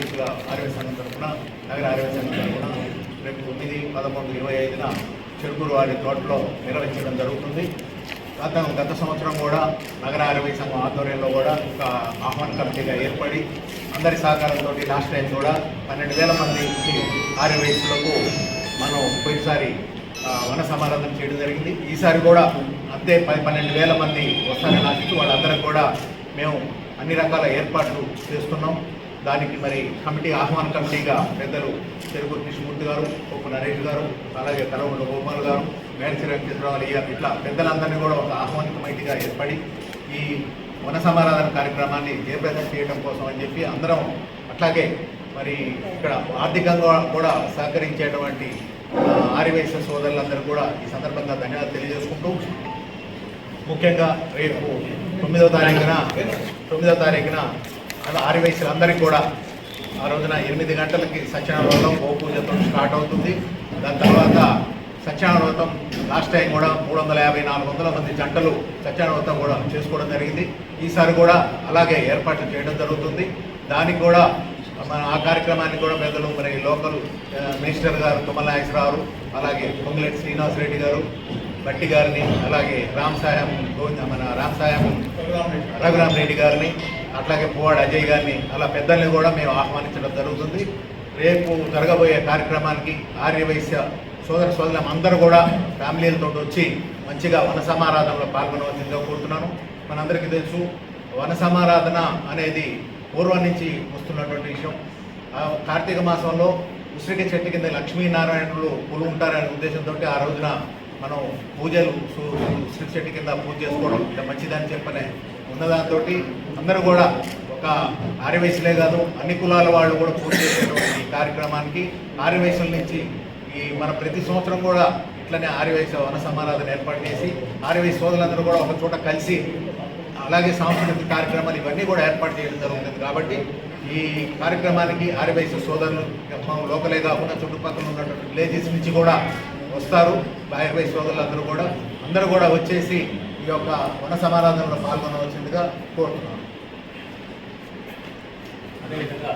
ఆర్యవైశ్యుల ఆరోగ్య సంఘం తరఫున నగర ఆరోగ్య సంఘం తరఫున రేపు తొమ్మిది పదకొండు ఇరవై ఐదున చెరుకూరు వారి తోటలో నిర్వహించడం జరుగుతుంది. గత గత సంవత్సరం కూడా నగర ఆరోగ్య సంఘం ఆధ్వర్యంలో కూడా ఒక ఆహ్వాన కమిటీగా ఏర్పడి అందరి సహకారంతో లాస్ట్ టైం కూడా పన్నెండు వేల మంది ఆర్యవైశ్యులకు మనం పోయినసారి వన సమారాధన చేయడం జరిగింది. ఈసారి కూడా అంతే పది పన్నెండు వేల మంది వస్తారని ఆశిస్తూ వాళ్ళందరికీ కూడా మేము అన్ని రకాల ఏర్పాట్లు చేస్తున్నాం. దానికి మరి కమిటీ ఆహ్వాన కమిటీగా పెద్దలు చెరుకు కృష్ణమూర్తి గారు ఉప్పు నరేష్ గారు అలాగే కలవండ గోపాల్ గారు మేడచి వెంకటేశ్వరరావు అయ్యారు ఇట్లా పెద్దలందరినీ కూడా ఒక ఆహ్వాన కమిటీగా ఏర్పడి ఈ వన సమారాధన కార్యక్రమాన్ని జయప్రదం చేయడం కోసం అని చెప్పి అందరం అట్లాగే మరి ఇక్కడ ఆర్థికంగా కూడా సహకరించేటువంటి ఆ, సోదరులందరూ కూడా ఈ సందర్భంగా ధన్యవాదాలు తెలియజేసుకుంటూ ముఖ్యంగా రేపు తొమ్మిదవ తారీఖున తొమ్మిదవ తారీఖున అలా ఆర్యవైశ్యులందరికీ కూడా ఆ రోజున ఎనిమిది గంటలకి సత్యనారాయణ వ్రతం గోపూజతో స్టార్ట్ అవుతుంది. దాని తర్వాత సత్యనారాయణ వ్రతం లాస్ట్ టైం కూడా మూడు వందల యాభై నాలుగు వందల మంది జంటలు సత్యనారాయణ వ్రతం కూడా చేసుకోవడం జరిగింది. ఈసారి కూడా అలాగే ఏర్పాట్లు చేయడం జరుగుతుంది. దానికి కూడా మన ఆ కార్యక్రమాన్ని కూడా పెద్దలు మరి లోకల్ మినిస్టర్ గారు తుమ్మల నాగేశ్వరరావు అలాగే పొంగులేటి శ్రీనివాస్ రెడ్డి గారు బట్టి గారిని అలాగే రామ్ సాయం గోవింద మన రామ్ సాయం రఘురామ్ రెడ్డి గారిని అట్లాగే పువ్వాడ అజయ్ గారిని అలా పెద్దల్ని కూడా మేము ఆహ్వానించడం జరుగుతుంది. రేపు జరగబోయే కార్యక్రమానికి ఆర్యవైశ్య సోదర సోదరులం అందరూ కూడా ఫ్యామిలీలతో వచ్చి మంచిగా వన సమారాధనలో పాల్గొనవలసిందిగా కోరుతున్నాను. మనందరికీ తెలుసు వన సమారాధన అనేది పూర్వం నుంచి వస్తున్నటువంటి విషయం. కార్తీక మాసంలో ఉసిరిక చెట్టు కింద లక్ష్మీనారాయణులు పులు ఉంటారనే ఉద్దేశంతో ఆ రోజున మనం పూజలు శ్రీ చెట్టు కింద పూజ చేసుకోవడం ఇంత మంచిదని చెప్పనే ఉన్నదాంతో అందరూ కూడా ఒక ఆర్యవయసులే కాదు అన్ని కులాల వాళ్ళు కూడా పూజ చేసేటువంటి ఈ కార్యక్రమానికి ఆర్యవయసుల నుంచి ఈ మన ప్రతి సంవత్సరం కూడా ఇట్లనే ఆర్యవైశ్య వన ఏర్పాటు చేసి ఆర్యవైశ్య సోదరులందరూ కూడా ఒక చోట కలిసి అలాగే సాంస్కృతిక కార్యక్రమాలు ఇవన్నీ కూడా ఏర్పాటు చేయడం జరుగుతుంది. కాబట్టి ఈ కార్యక్రమానికి ఆర్యవైశ్య సోదరులు లోకలే కాకుండా చుట్టుపక్కల ఉన్నటువంటి విలేజెస్ నుంచి కూడా వస్తారు. ఆర్యవైశ్య సోదరులు అందరూ కూడా అందరూ కూడా వచ్చేసి ఈ యొక్క వన సమారాధనలో పాల్గొనవలసిందిగా కోరుతున్నాను. అదేవిధంగా